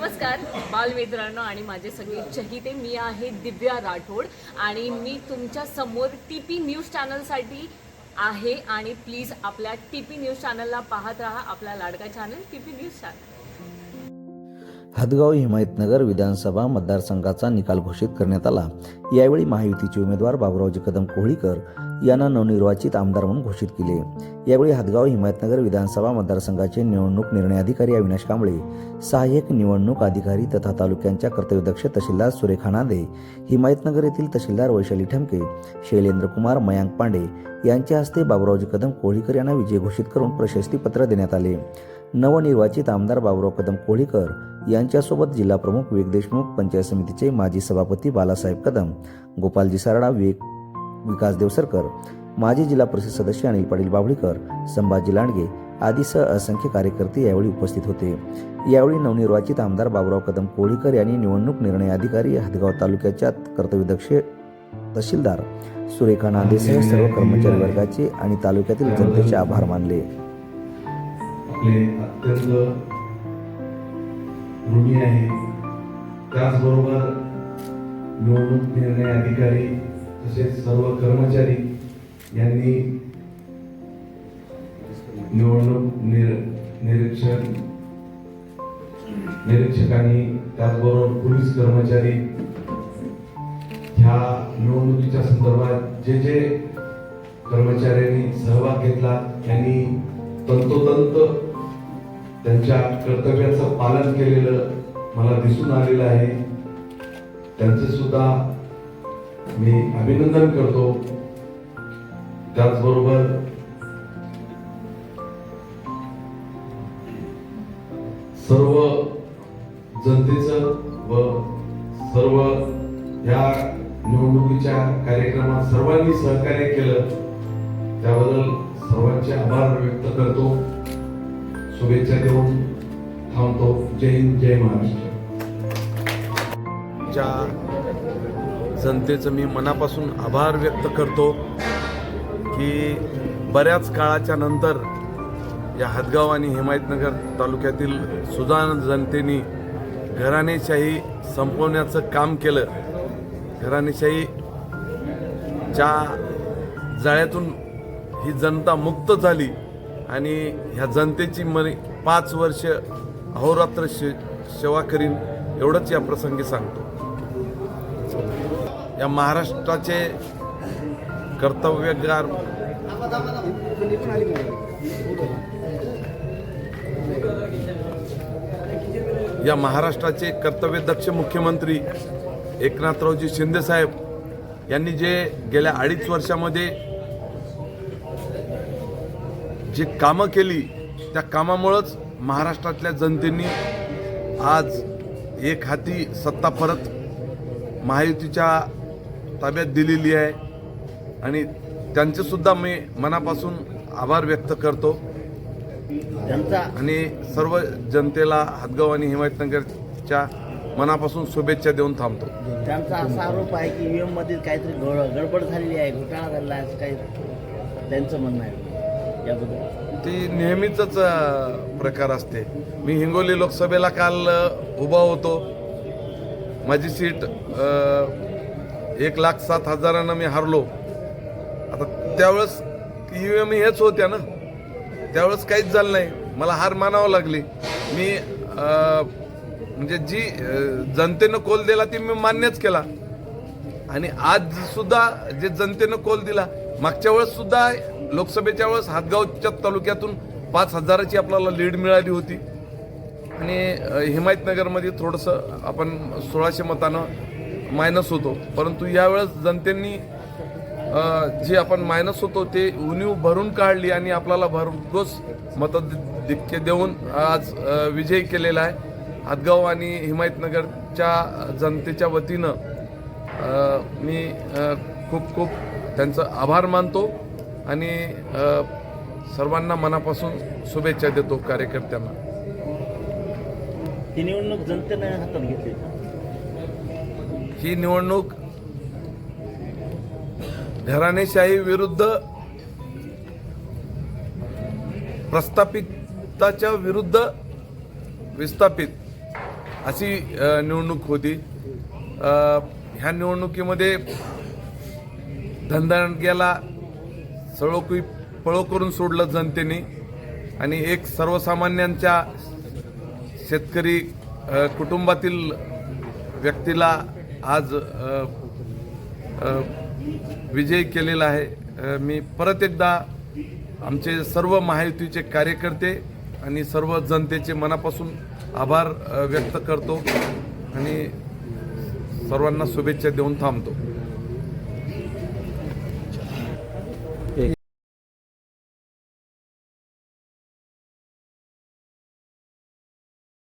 नमस्कार बालमित्रांनो आणि माझे सगळे चहिते मी आहे दिव्या राठोड आणि मी तुमच्यासमोर टी पी न्यूज चॅनलसाठी आहे आणि प्लीज आपल्या टी पी न्यूज चॅनलला पाहत राहा आपला लाडका channel T P news channel Hadgaon Himayatnagar विधानसभा मतदारसंघाचा निकाल घोषित करण्यात आला. यावेळी महायुतीचे उमेदवार बाबुरावजी कदम कोहळीकर यांना नवनिर्वाचित आमदार म्हणून घोषित केले. यावेळी हदगाव हिमायतनगर विधानसभा मतदारसंघाचे निवडणूक निर्णय अधिकारी अविनाश कांबळे सहाय्यक निवडणूक अधिकारी तथा तालुक्यांच्या कर्तव्यदक्ष तहसीलदार सुरेखा नांदे हिमायतनगर येथील तहसीलदार वैशाली ठमके शैलेंद्र कुमार मयांक पांडे यांच्या हस्ते बाबुरावजी कदम कोहळीकर यांना विजय घोषित करून प्रशस्तीपत्र देण्यात आले. नवनिर्वाचित आमदार बाबुराव कदम कोहळीकर यांच्यासोबत जिल्हा प्रमुख विवेक देशमुख पंचायत समितीचे माजी सभापती बालासाहेब कदम गोपालजी सारडा विवेक विकास देवसरकर माजी जिल्हा परिषद सदस्य अनिल पाटील बाभळीकर संभाजी लांडगे आदीसह असंख्य कार्यकर्ते यावेळी उपस्थित होते. यावेळी नवनिर्वाचित आमदार बाबुराव कदम कोळीकर यांनी निवडणूक निर्णय अधिकारी हदगाव तालुक्याच्या कर्तव्यदक्ष तहसीलदार सुरेखा नांदेसह सर्व कर्मचारी वर्गाचे आणि तालुक्यातील जनतेचे आभार मानले. आपले अत्यंत ऋणी आहे त्याचबरोबर निवडणूक निर्णय अधिकारी तसेच सर्व कर्मचारी यांनी निवडणूक निर निरीक्षण निरीक्षकांनी त्याचबरोबर पोलीस कर्मचारी ह्या निवडणुकीच्या संदर्भात जे जे कर्मचाऱ्यांनी सहभाग घेतला त्यांनी तंतोतंत त्यांच्या कर्तव्याचं पालन केलेलं मला दिसून आलेलं आहे. त्यांचे सुद्धा मी अभिनंदन करतो. त्याचबरोबर सर्व जनतेचं व सर्व या निवडणुकीच्या कार्यक्रमात सर्वांनी सहकार्य केलं त्याबद्दल सर्वांचे आभार व्यक्त करतो. शुभेच्छा देऊन थांबतो. जय हिंद जय महाराष्ट्र. जनतेचं मी मनापासून आभार व्यक्त करतो की बऱ्याच काळाच्या नंतर या हदगाव आणि हिमायतनगर तालुक्यातील सुजाण जनतेने घराणेशाही संपवण्याचं काम केलं. घराणेशाहीच्या जाळ्यातून ही जनता मुक्त झाली आणि ह्या जनतेची मरी पाच वर्ष अहोरात्र शे सेवा करीन एवढंच या प्रसंगी सांगतो. या महाराष्ट्राचे कर्तव्यगार या महाराष्ट्राचे कर्तव्यदक्ष मुख्यमंत्री एकनाथरावजी शिंदे साहेब यांनी जे गेल्या अडीच वर्षामध्ये जी कामं केली त्या कामामुळंच महाराष्ट्रातल्या जनतेने आज एक हाती सत्ता परत महायुतीच्या ताब्यात दिलेली आहे. आणि त्यांचे सुद्धा मी मनापासून आभार व्यक्त करतो. त्यांचा आणि सर्व जनतेला हातगाव आणि हिमायतनगरच्या मनापासून शुभेच्छा देऊन थांबतो. त्यांचा असा आरोप आहे की ईव्हीएममध्ये काहीतरी गड- गडबड झालेली आहे. घोटाळा झालेला आहे असं काही त्यांचं म्हणणं आहे. याबद्दल. ती नेहमीच प्रकार असते. मी हिंगोली लोकसभेला काल उभा होतो. माझी सीट एक लाख सात हजारानं मी हारलो. आता त्यावेळेस ई व्ही एम हेच होत्या ना. त्यावेळेस काहीच झालं नाही. मला हार मानावं लागली. मी म्हणजे जी जनतेनं कोल दिला ती मी मान्यच केला. आणि आज सुद्धा जे जनतेनं कोल दिला मागच्या वेळेस सुद्धा लोकसभेच्या वेळेस हातगावच्या तालुक्यातून पाच हजाराची आपल्याला लीड मिळाली होती. आणि हिमायतनगरमध्ये थोडंसं आपण सोळाशे मतानं मायनस होतो. परंतु यावेळेस जनतेनी जे जी आपण मायनस होतो ते उणीव भरून काढली आणि आपल्याला भरघोस मतधिक्य देऊन आज विजयी केलेला आहे. हातगाव आणि हिमायतनगरच्या जनतेच्या वतीनं मी खूप खूप त्यांचं आभार मानतो आणि सर्वांना मनापासून शुभेच्छा देतो कार्यकर्त्यांना. ही निवडणूक जनतेने हातात घेतली. ही निवडणूक घराणेशाही विरुद्ध प्रस्थापिताच्या विरुद्ध विस्थापित अशी निवडणूक होती. ह्या निवडणुकीमध्ये धनदांडग्याला सळोकी पळो करून सोडलं जनतेने. आणि एक सर्वसामान्यांच्या शेतकरी कुटुंबातील व्यक्तीला आज विजयी केलेला आहे. मी परत एकदा आमचे सर्व महायुतीचे कार्यकर्ते आणि सर्व जनतेचे मनापासून आभार व्यक्त करतो आणि सर्वांना शुभेच्छा देऊन थांबतो.